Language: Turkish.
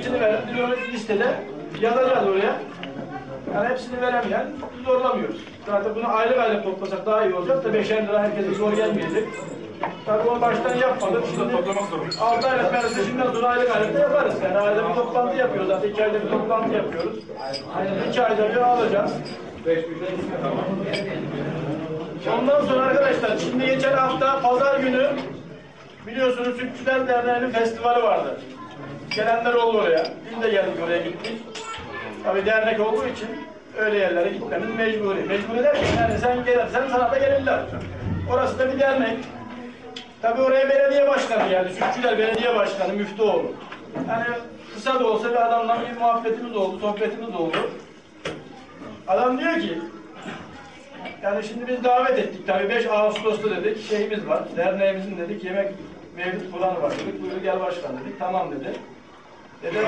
Hepsini veren biz onu listede yazacağız oraya. Yani hepsini veremeyen zorlamıyoruz. Zaten bunu aylık aylık toplasak daha iyi olacak da beşer lira herkese zor gelmeyecek. Tabii onu baştan yapmadık. Şimdi toplamak zor. 6 aylık verisi şimdiden sonra aylık aylık da yaparız. Yani ayda bir toplantı yapıyoruz. Zaten 2 ayda bir toplantı yapıyoruz. 2 ayda bir alacağız. Ondan sonra arkadaşlar şimdi geçen hafta pazar günü biliyorsunuz Sütçüler Derneği'nin festivali vardı. Gelenler oldu oraya. Biz de geldik oraya gittik. Tabii dernek olduğu için öyle yerlere gitmemiz mecburi. Mecburi derken yani sen gelirsen sana da gelirler. Orası da bir dernek. Tabii oraya belediye başkanı geldi. Sütçüler Belediye Başkanı Müftüoğlu. Yani kısa da olsa bir adamla bir muhabbetimiz oldu, sohbetimiz oldu. Adam diyor ki yani şimdi biz davet ettik tabii 5 Ağustos'ta dedik şeyimiz var. Derneğimizin dedik yemek mevlüt planı var dedik. Buyur gel başkan dedik. Tamam dedi. Dedi